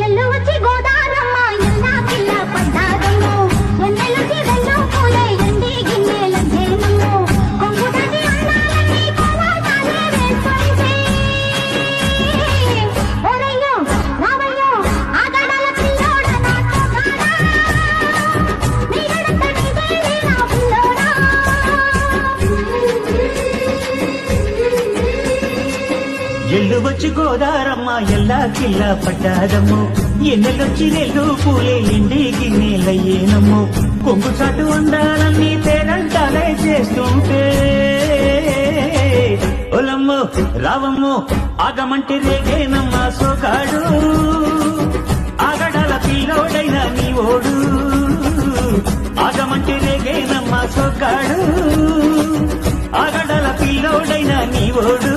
ఎల్లు ఎల్లు వచ్చి గోదారమ్మ ఎల్లా కిల్ల పడ్డాదమ్ము ఎన్నెలొచ్చి నెల్లు పూలే ఎండి గిన్నెలయ్యేనమ్ము. కొంగు చాటు అందాలన్నీ పేరంటాలే చేస్తుంటే. ఒలమ్మో రావమ్మో ఆగమంటే రేగేనమ్మ సోకాడు. ఆగడాల పిల్లోడైన నీ ఓడు. ఆగమంటే రేగేనమ్మ సోకాడు. ఆగడాల పిల్లోడైన నీ ఓడు.